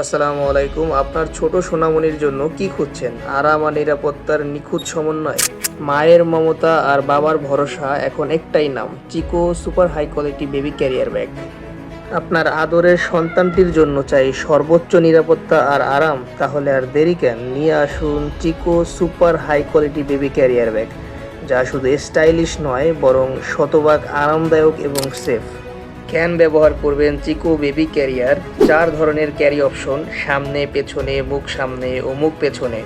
আসসালামু আলাইকুম। আপনার ছোট সোনামণির জন্য কি খুঁজছেন? আরাম আর নিরাপত্তার নিখুঁত সমন্বয়। মায়ের মমতা আর বাবার ভরসা এখন একটাই নাম, Chico super high quality baby carrier bag. আপনার আদরের সন্তানটির জন্য চাই সর্বোচ্চ নিরাপত্তা আর আরাম, তাহলে আর দেরি কেন? নিয়ে আসুন Chico super high quality baby carrier bag, যা শুধু স্টাইলিশ নয়, বরং শতভাগ আরামদায়ক এবং সেফ। ক্যান ব্যবহার করবেন চিকো বেবি ক্যারিয়ার। চার ধরনের ক্যারি অপশন, সামনে, পেছনে, মুখ সামনে ও মুখ পেছনে।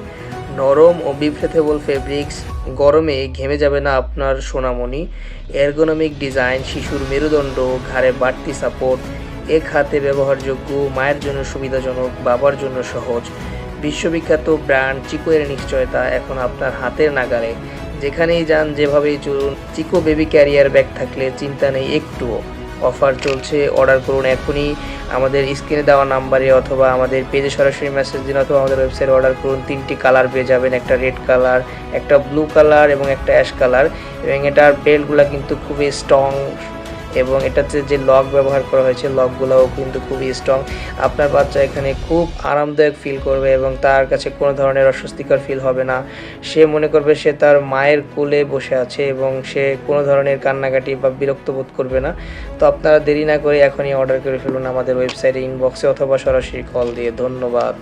নরম ও বিফ্রেথেবল ফেব্রিক্স, গরমে ঘেমে যাবে না আপনার সোনামণি। এরগোনমিক ডিজাইন, শিশুর মেরুদণ্ড, ঘাড়ে বাড়তি সাপোর্ট, এক হাতে ব্যবহারযোগ্য, মায়ের জন্য সুবিধাজনক, বাবার জন্য সহজ। বিশ্ববিখ্যাত ব্র্যান্ড চিকো এর নিশ্চয়তা এখন আপনার হাতের নাগালে। যেখানেই যান, যেভাবেই চলুন, চিকো বেবি ক্যারিয়ার ব্যাগ থাকলে চিন্তা নেই একটুও। অফার চলছে, অর্ডার করুন এখনই আমাদের স্ক্রিনে দেওয়া নাম্বারে অথবা আমাদের পেজে সরাসরি মেসেজ দিন অথবা আমাদের ওয়েবসাইটে অর্ডার করুন। তিনটি কালার পেয়ে যাবেন, একটা রেড কালার একটা ব্লু কালার এবং একটা অ্যাশ কালার এবং এটার বেল্টগুলো কিন্তু খুবই স্ট্রং এবং এটাতে যে লক ব্যবহার করা হয়েছে, লকগুলোও কিন্তু খুবই স্ট্রং আপনার বাচ্চা এখানে খুব আরামদায়ক ফিল করবে এবং তার কাছে কোনো ধরনের অস্বস্তিকর ফিল হবে না। সে মনে করবে সে তার মায়ের কোলে বসে আছে এবং সে কোনো ধরনের কান্নাকাটি বা বিরক্ত বোধ করবে না। তো আপনারা দেরি না করে এখনই অর্ডার করে ফেলুন আমাদের ওয়েবসাইটে ইনবক্সে অথবা সরাসরি কল দিয়ে। ধন্যবাদ।